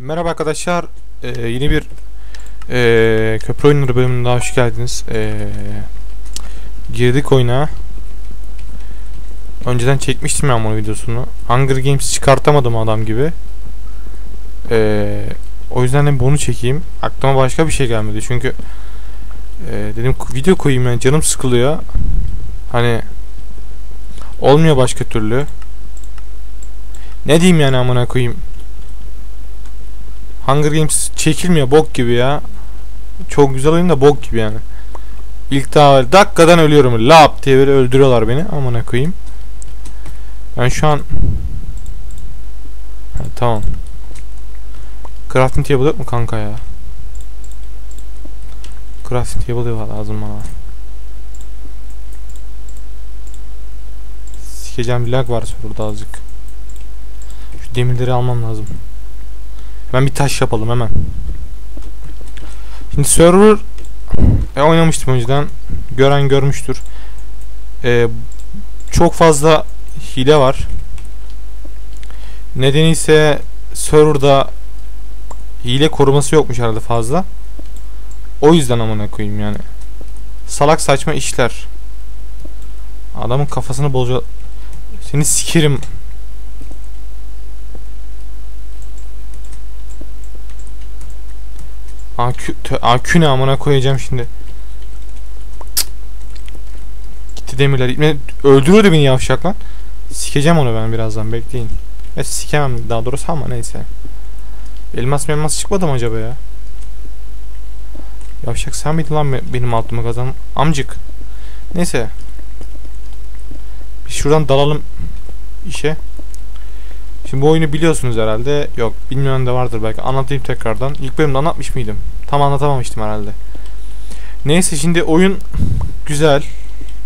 Merhaba arkadaşlar. Ee, yeni bir ee, köprü oyunları bölümüne daha hoş geldiniz. Ee, girdik oyuna. Önceden çekmiştim ben bunu videosunu. Hunger Games çıkartamadım adam gibi. Ee, o yüzden de bunu çekeyim. Aklıma başka bir şey gelmedi. Çünkü ee, dedim video koyayım yani canım sıkılıyor. Hani olmuyor başka türlü. Ne diyeyim yani amına koyayım. Hunger Games çekilmiyor bok gibi ya. Çok güzel oyun da bok gibi yani. İlk daha dakikadan ölüyorum. Lap diye böyle öldürüyorlar beni. Amına koyayım. Ben şu an ha, tamam. Crafting table yok mu kanka ya? Crafting table lazım bana. Sikeceğim bir lag var burada azıcık. Şu demirleri almam lazım. Ben bir taş yapalım hemen. Şimdi server e, oynamıştım önceden. Gören görmüştür. E, çok fazla hile var. Nedeni ise serverda hile koruması yokmuş herhalde fazla. O yüzden amına koyayım yani. Salak saçma işler. Adamın kafasını bolca seni sikerim. Akü, ne amına koyacağım şimdi. Gitti demirler. İbne öldürüyordu beni yavşak lan. Sikeceğim onu ben birazdan bekleyin. Ya sikemem daha doğrusu ama neyse. Elmas elmas çıkmadı mı acaba ya? Yavşak sen miydin lan benim altımı kazan? Amcık. Neyse. Bir şuradan dalalım işe. Şimdi bu oyunu biliyorsunuz herhalde. Yok bilmeyen de vardır belki. Anlatayım tekrardan. İlk bölümde anlatmış mıydım? Tam anlatamamıştım herhalde. Neyse şimdi oyun güzel.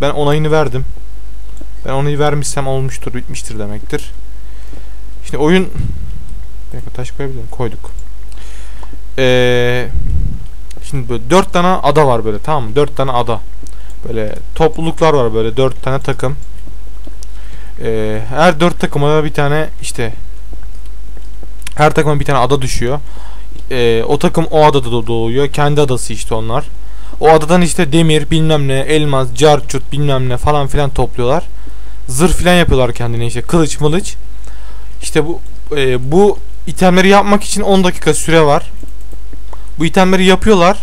Ben onayını verdim. Ben onayı vermişsem olmuştur, bitmiştir demektir. Şimdi oyun... Bir dakika taş koyabilirim. Koyduk. Ee, şimdi böyle dört tane ada var böyle tamam mı? Dört tane ada. Böyle topluluklar var böyle dört tane takım. Ee, her dört takıma da bir tane işte her takıma bir tane ada düşüyor. Ee, o takım o adada da doğuyor. Kendi adası işte onlar. O adadan işte demir bilmem ne elmas carçut bilmem ne falan filan topluyorlar. Zırh filan yapıyorlar kendine işte kılıç mılıç. İşte bu e, bu itemleri yapmak için 10 dakika süre var. Bu itemleri yapıyorlar.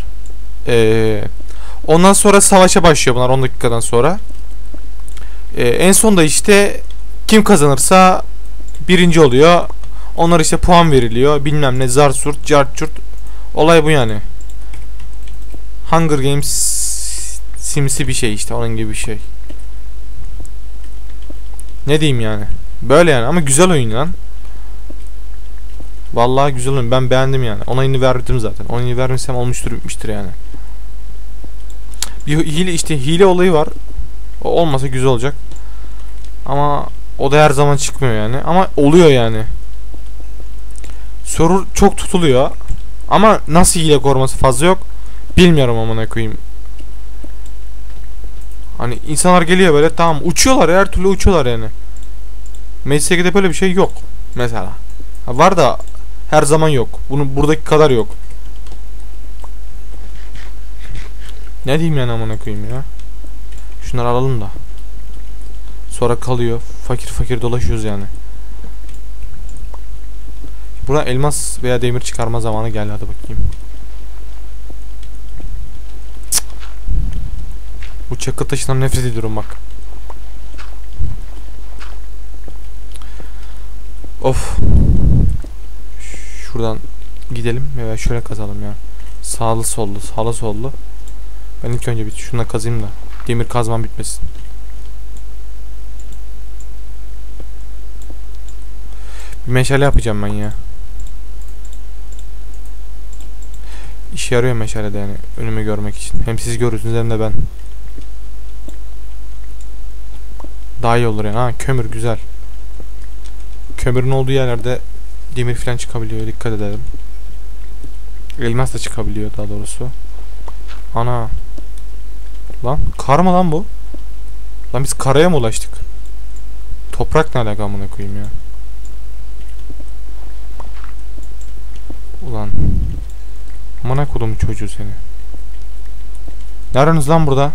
Ee, ondan sonra savaşa başlıyor bunlar 10 dakikadan sonra. Ee, en sonda işte kim kazanırsa birinci oluyor. Onlar işte puan veriliyor. Bilmem ne zar surt, cart çurt. Olay bu yani. Hunger Games simsi bir şey işte onun gibi bir şey. Ne diyeyim yani. Böyle yani ama güzel oyun lan. Vallahi güzel oyun. Ben beğendim yani. Onayını verdim zaten. Onayını vermesem olmuştur bitmiştir yani. Bir hile işte hile olayı var. O olmasa güzel olacak. Ama o da her zaman çıkmıyor yani. Ama oluyor yani. Soru çok tutuluyor. Ama nasıl hile koruması fazla yok. Bilmiyorum amına koyayım. Hani insanlar geliyor böyle tamam uçuyorlar her türlü uçuyorlar yani. MSG'de böyle bir şey yok mesela. Ha, var da her zaman yok. Bunu buradaki kadar yok. Ne diyeyim yani amına koyayım ya. Şunları alalım da. Sonra kalıyor. Fakir fakir dolaşıyoruz yani. Buradan elmas veya demir çıkarma zamanı geldi hadi bakayım. Cık. Bu çakıl taşından nefret ediyorum bak. Of. Şuradan gidelim veya şöyle kazalım ya. Sağlı sollu, sağlı sollu. Ben ilk önce bir şuna kazayım da demir kazmam bitmesin. Bir meşale yapacağım ben ya. İşe yarıyor meşale de yani önümü görmek için. Hem siz görürsünüz hem de ben. Daha iyi olur yani. Ha kömür güzel. Kömürün olduğu yerlerde demir falan çıkabiliyor. Dikkat edelim. Elmas da çıkabiliyor daha doğrusu. Ana. Lan kar mı lan bu? Lan biz karaya mı ulaştık? Toprak ne alaka amına koyayım ya? Lan. Amına kodum çocuğu seni. Ne arıyorsunuz lan burada?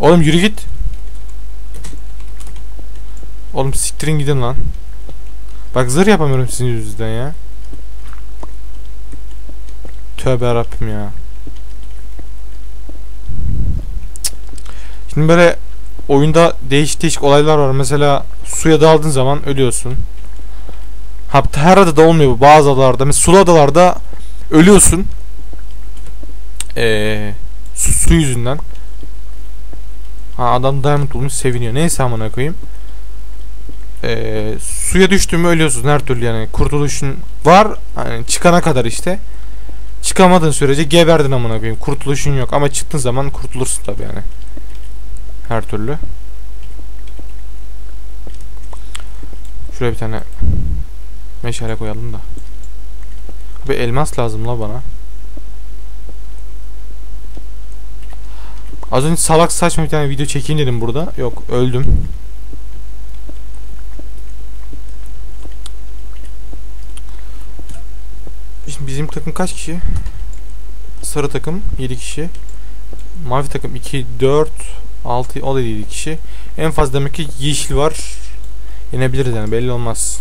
Oğlum yürü git. Oğlum siktirin gidin lan. Bak zırh yapamıyorum sizin yüzünüzden ya. Tövbe yarabbim ya. Şimdi böyle oyunda değişik değişik olaylar var. Mesela suya daldığın zaman ölüyorsun. Ha, her adada olmuyor bu. Bazı adalarda. Mesela sulu adalarda ölüyorsun. Ee, su, su yüzünden. Ha adam diamond bulmuş seviniyor. Neyse amına koyayım. Ee, suya düştün mü ölüyorsun her türlü yani. Kurtuluşun var. Hani çıkana kadar işte. Çıkamadığın sürece geberdin amına koyayım. Kurtuluşun yok ama çıktığın zaman kurtulursun tabi yani. Her türlü. Şuraya bir tane meşale koyalım da. Bir elmas lazım la bana. Az önce salak saçma bir tane video çekeyim dedim burada. Yok öldüm. Şimdi bizim takım kaç kişi? Sarı takım 7 kişi. Mavi takım 2, 4, 6, o da 7 kişi. En fazla demek ki yeşil var. Yenebiliriz yani belli olmaz.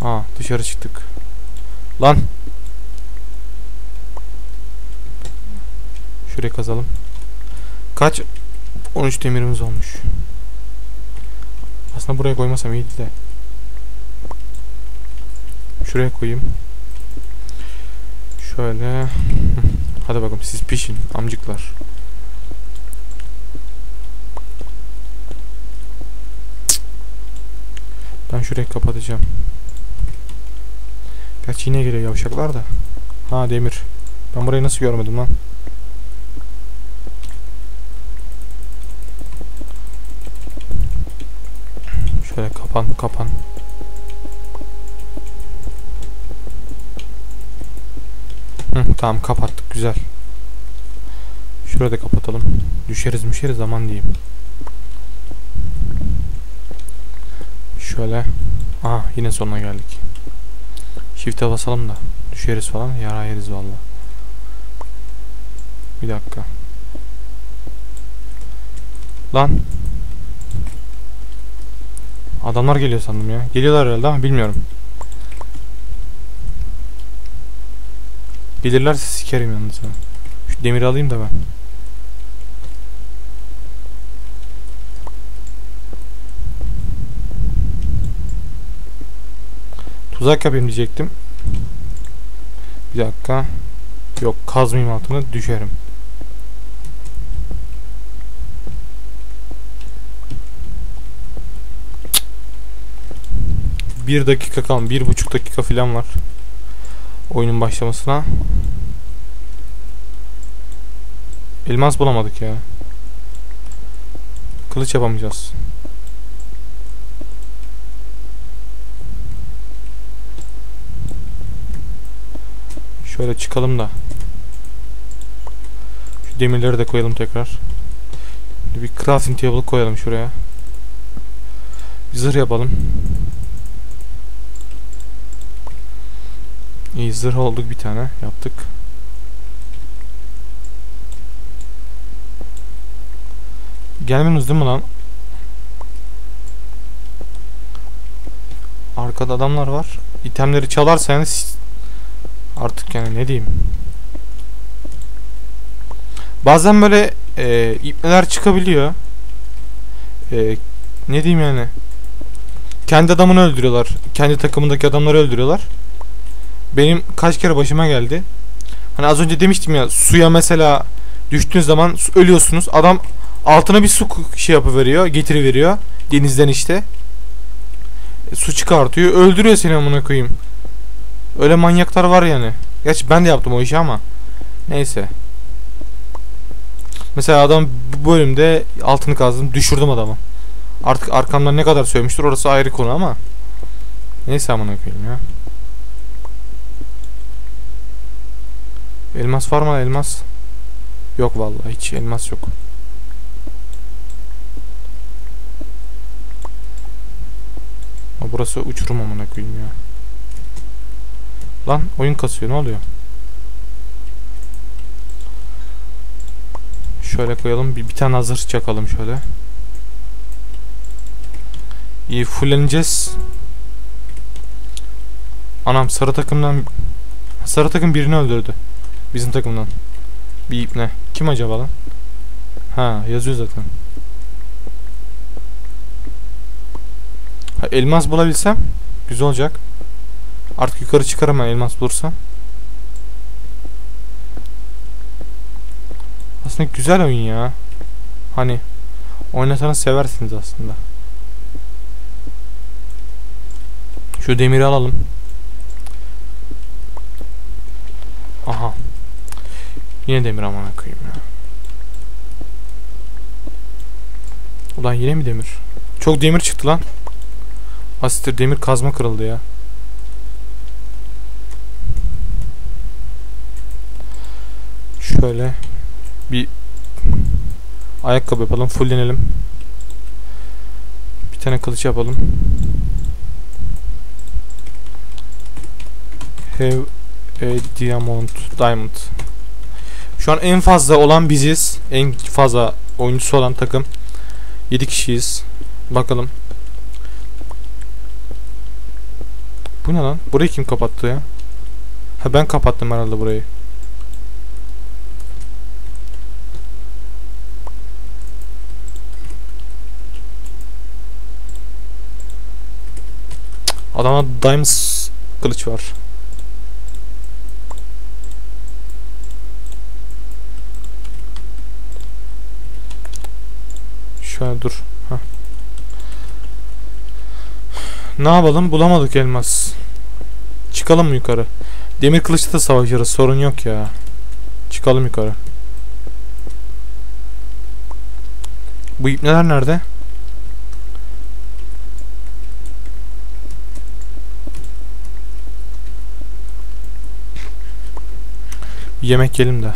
Aa dışarı çıktık. Lan. Şuraya kazalım. Kaç? 13 demirimiz olmuş. Aslında buraya koymasam iyiydi de. Şuraya koyayım. Şöyle. Hadi bakalım siz pişin amcıklar. Ben şurayı kapatacağım. Gerçi yine geliyor yavşaklar da. Ha demir. Ben burayı nasıl görmedim lan? Şöyle kapan kapan. Hı, tamam kapattık güzel. Şurayı da kapatalım. Düşeriz müşeriz zaman diyeyim. Şöyle. Aha yine sonuna geldik. Shift'e basalım da. Düşeriz falan. Yara yeriz valla. Bir dakika. Lan. Adamlar geliyor sandım ya. Geliyorlar herhalde ama bilmiyorum. Gelirlerse sikerim yalnız ha. Şu demiri alayım da ben. Tuzak yapayım diyecektim. Bir dakika. Yok kazmayayım altına düşerim. Bir dakika kal, bir buçuk dakika falan var. Oyunun başlamasına. Elmas bulamadık ya. Kılıç yapamayacağız. Şöyle çıkalım da. Şu demirleri de koyalım tekrar. Bir crafting table koyalım şuraya. Bir zırh yapalım. İyi zırh olduk bir tane yaptık. Gelmiyorsunuz değil mi lan? Arkada adamlar var. İtemleri çalarsa yani artık yani ne diyeyim. Bazen böyle e, ipneler çıkabiliyor. E, ne diyeyim yani. Kendi adamını öldürüyorlar. Kendi takımındaki adamları öldürüyorlar. Benim kaç kere başıma geldi. Hani az önce demiştim ya suya mesela düştüğünüz zaman ölüyorsunuz. Adam altına bir su şey yapıveriyor, getiriveriyor denizden işte. E, su çıkartıyor, öldürüyor seni amına koyayım. Öyle manyaklar var yani. Geç ben de yaptım o işi ama. Neyse. Mesela adam bu bölümde altını kazdım. Düşürdüm adamı. Artık arkamdan ne kadar sövmüştür orası ayrı konu ama. Neyse amına koyayım ya. Elmas var mı elmas? Yok vallahi hiç elmas yok. Ama burası uçurum amına koyayım ya. Lan oyun kasıyor ne oluyor? Şöyle koyalım bir, bir tane hazır çakalım şöyle. İyi fulleneceğiz. Anam sarı takımdan sarı takım birini öldürdü. Bizim takımdan. Bir ipne. Kim acaba lan? Ha yazıyor zaten. Ha, elmas bulabilsem güzel olacak. Artık yukarı çıkarım ben elmas bulursam. Aslında güzel oyun ya. Hani oynasanız seversiniz aslında. Şu demiri alalım. Aha. Yine demir amına koyayım ya. Ulan yine mi demir? Çok demir çıktı lan. Asittir demir kazma kırıldı ya. Şöyle bir ayakkabı yapalım, fulllenelim. Bir tane kılıç yapalım. Have a diamond, diamond. Şu an en fazla olan biziz. En fazla oyuncusu olan takım. 7 kişiyiz. Bakalım. Bu ne lan? Burayı kim kapattı ya? Ha ben kapattım herhalde burayı. Adamda diamond kılıç var. Şöyle dur. Heh. Ne yapalım? Bulamadık elmas. Çıkalım mı yukarı? Demir kılıçla da savaşırız. Sorun yok ya. Çıkalım yukarı. Bu ipneler nerede? Bir yemek yiyelim de.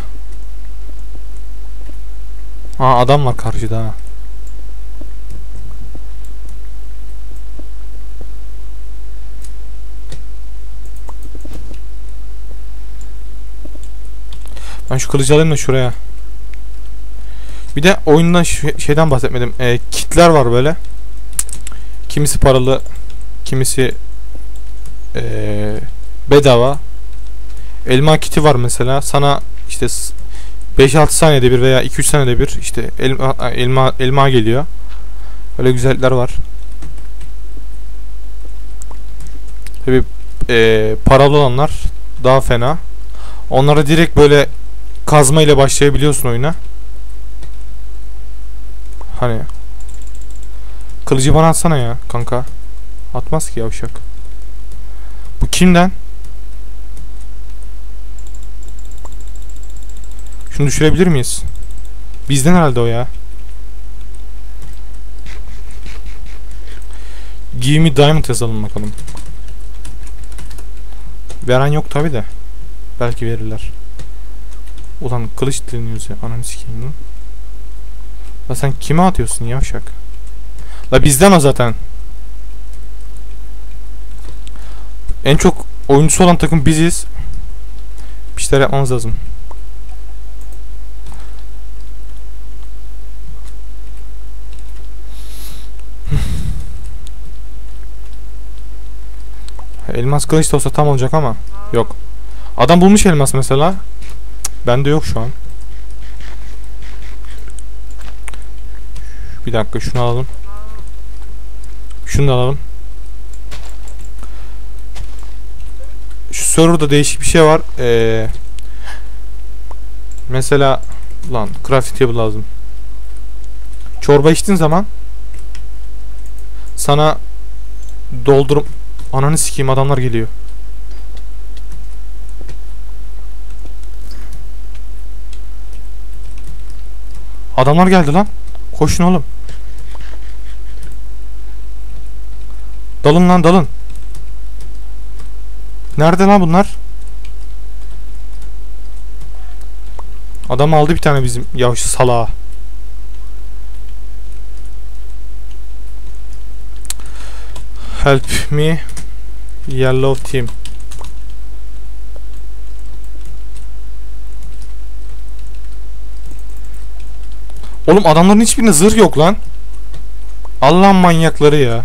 Aa adam var karşıda ha. Ben şu kılıcı alayım da şuraya. Bir de oyundan şeyden bahsetmedim. E, kitler var böyle. Kimisi paralı, kimisi e, bedava. Elma kiti var mesela. Sana işte 5-6 saniyede bir veya 2-3 saniyede bir işte elma elma elma geliyor. Öyle güzellikler var. Tabi e, paralı olanlar daha fena. Onlara direkt böyle kazma ile başlayabiliyorsun oyuna. Hani kılıcı bana atsana ya kanka. Atmaz ki yavşak. Bu kimden? Şunu düşürebilir miyiz? Bizden herhalde o ya. Give me diamond yazalım bakalım. Veren yok tabi de. Belki verirler. Ulan kılıç dileniyoruz ya. Ananı sikeyim. La sen kime atıyorsun yavşak? La bizden o zaten. En çok oyuncusu olan takım biziz. Bir şeyler yapmamız lazım. Elmas kılıç da olsa tam olacak ama yok. Adam bulmuş elmas mesela. Bende yok şu an. Bir dakika şunu alalım. Şunu da alalım. Şu serverda değişik bir şey var. Ee, mesela lan crafting table lazım. Çorba içtiğin zaman sana doldurum ananı sikeyim adamlar geliyor. Adamlar geldi lan. Koşun oğlum. Dalın lan dalın. Nerede lan bunlar? Adam aldı bir tane bizim yavşı salağa. Help me yellow team. Oğlum adamların hiçbirinde zırh yok lan. Allah'ın manyakları ya.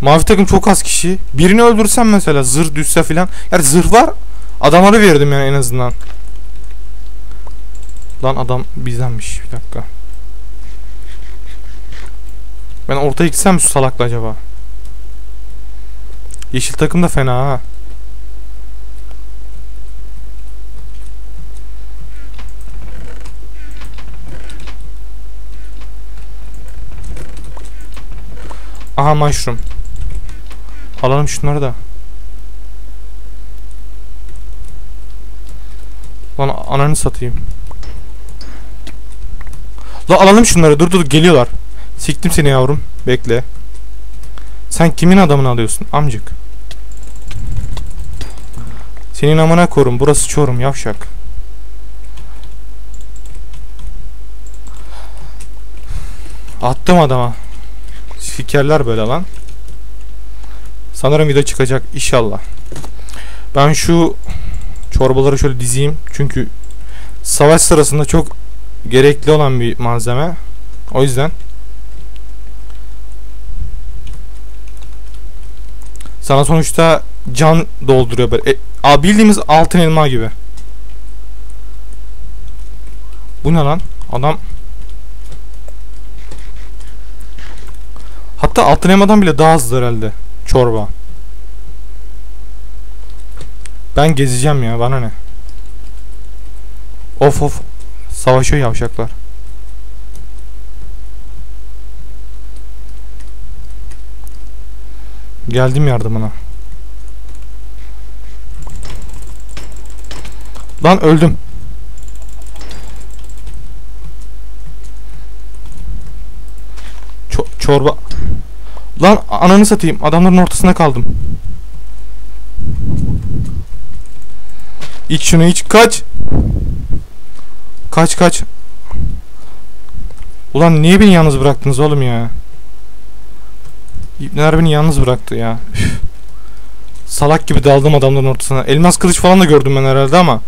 Mavi takım çok az kişi. Birini öldürsem mesela zırh düşse filan. Yani zırh var. Adamları verdim yani en azından. Lan adam bizdenmiş. Bir dakika. Ben ortaya gitsem şu salakla acaba? Yeşil takım da fena ha. Aha mushroom. Alalım şunları da. Lan ananı satayım. La alalım şunları dur dur geliyorlar. Siktim seni yavrum. Bekle. Sen kimin adamını alıyorsun amcık? Senin amına korum. Burası Çorum yavşak. Attım adama. Sikerler böyle lan. Sanırım video çıkacak inşallah. Ben şu çorbaları şöyle dizeyim. Çünkü savaş sırasında çok gerekli olan bir malzeme. O yüzden sana sonuçta can dolduruyor böyle. E, bildiğimiz altın elma gibi. Bu ne lan? Adam Hatta altın elmadan bile daha hızlı herhalde. Çorba. Ben gezeceğim ya bana ne. Of of. Savaşıyor yavşaklar. Geldim yardımına. Lan öldüm. Ço çorba. Lan ananı satayım. Adamların ortasında kaldım. İç şunu iç. Kaç. Kaç kaç. Ulan niye beni yalnız bıraktınız oğlum ya? İbneler beni yalnız bıraktı ya. Salak gibi daldım adamların ortasına. Elmas kılıç falan da gördüm ben herhalde ama.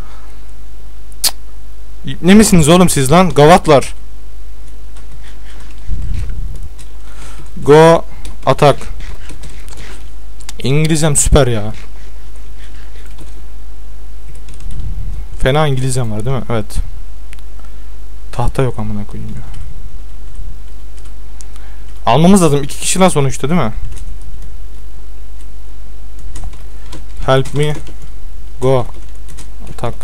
Ne misiniz oğlum siz lan? Gavatlar. Go atak. İngilizcem süper ya. Fena İngilizcem var değil mi? Evet. Tahta yok amına koyayım ya. Almamız lazım. iki kişi lan sonuçta değil mi? Help me. Go. Atak.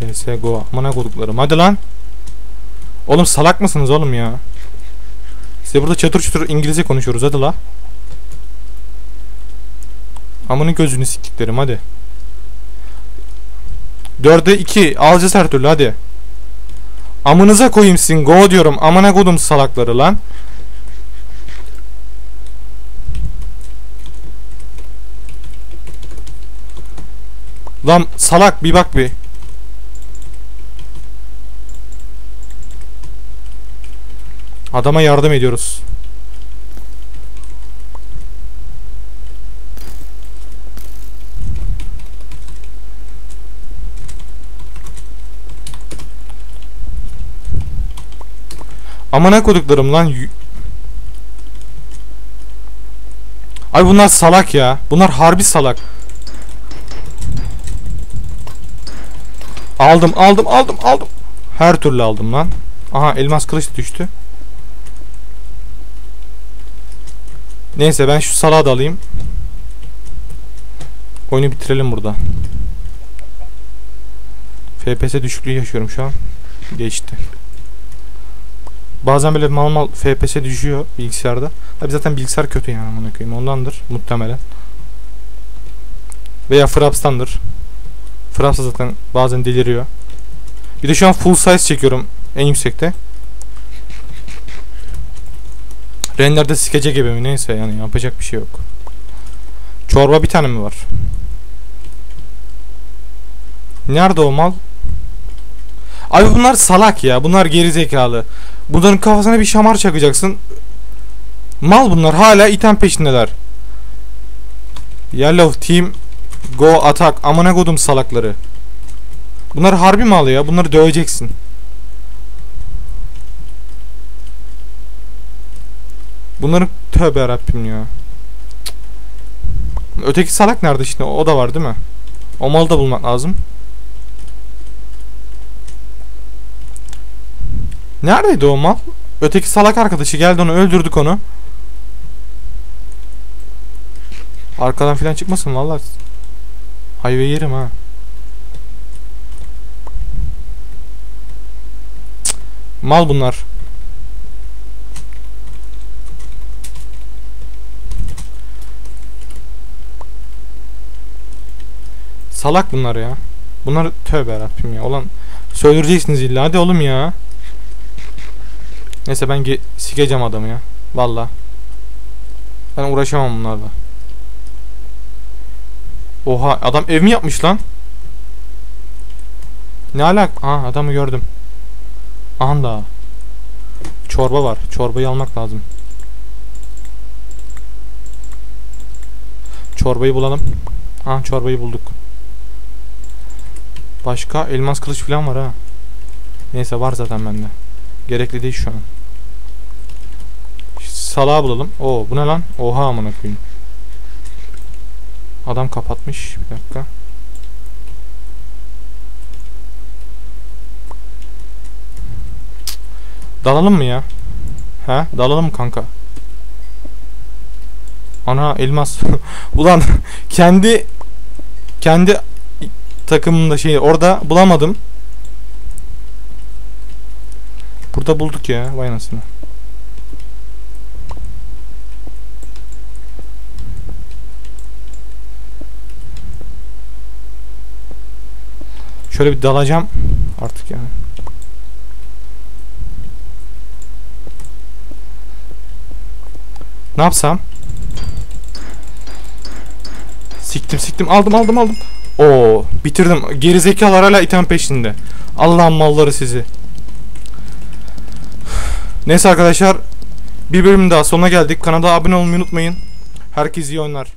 PS go. Amına koduklarım. Hadi lan. Oğlum salak mısınız oğlum ya? Size burada çatır çatır İngilizce konuşuyoruz hadi la. Amının gözünü siktiklerim hadi. Dörde iki alacağız her türlü hadi. Amınıza koyayım sizin go diyorum. Amına kodum salakları lan. Lan salak bir bak bir. Adama yardım ediyoruz. Amına koduklarım lan. Ay bunlar salak ya. Bunlar harbi salak. Aldım, aldım, aldım, aldım. Her türlü aldım lan. Aha elmas kılıç düştü. Neyse ben şu salağı da alayım. Oyunu bitirelim burada. FPS düşüklüğü yaşıyorum şu an. Geçti. Bazen böyle mal mal FPS düşüyor bilgisayarda. Tabi zaten bilgisayar kötü yani amına koyayım. Ondandır muhtemelen. Veya Fraps'tandır. Fraps zaten bazen deliriyor. Bir de şu an full size çekiyorum en yüksekte. Render'de sikecek gibi mi neyse yani yapacak bir şey yok. Çorba bir tane mi var? Nerede o mal? Abi bunlar salak ya. Bunlar geri zekalı. Bunların kafasına bir şamar çakacaksın. Mal bunlar hala item peşindeler. Yellow team go attack. Amına kodum salakları. Bunlar harbi mal ya. Bunları döveceksin. Bunların tövbe yarabbim ya. Öteki salak nerede şimdi? O da var değil mi? O malı da bulmak lazım. Neredeydi o mal? Öteki salak arkadaşı geldi onu öldürdük onu. Arkadan filan çıkmasın vallahi. Hayve yerim ha. Mal bunlar. Salak bunlar ya. Bunlar tövbe yarabbim ya. Ulan söyleyeceksiniz illa. Hadi oğlum ya. Neyse ben sikeceğim adamı ya. Valla. Ben uğraşamam bunlarla. Oha adam ev mi yapmış lan? Ne alak? Aha adamı gördüm. Aha da. Çorba var. Çorbayı almak lazım. Çorbayı bulalım. Ha çorbayı bulduk. Başka elmas kılıç falan var ha. Neyse var zaten bende. Gerekli değil şu an. Salağı bulalım. Oo bu ne lan? Oha amına koyayım. Adam kapatmış. Bir dakika. Dalalım mı ya? He? Dalalım mı kanka? Ana elmas. Ulan kendi kendi takımında şey orada bulamadım. Burada bulduk ya. Vay anasını. Şöyle bir dalacağım artık yani. Ne yapsam? Siktim siktim aldım aldım aldım. Oo bitirdim. Gerizekalılar hala item peşinde. Allah'ın malları sizi. Neyse arkadaşlar bir bölüm daha sonuna geldik. Kanala abone olmayı unutmayın. Herkes iyi oynar.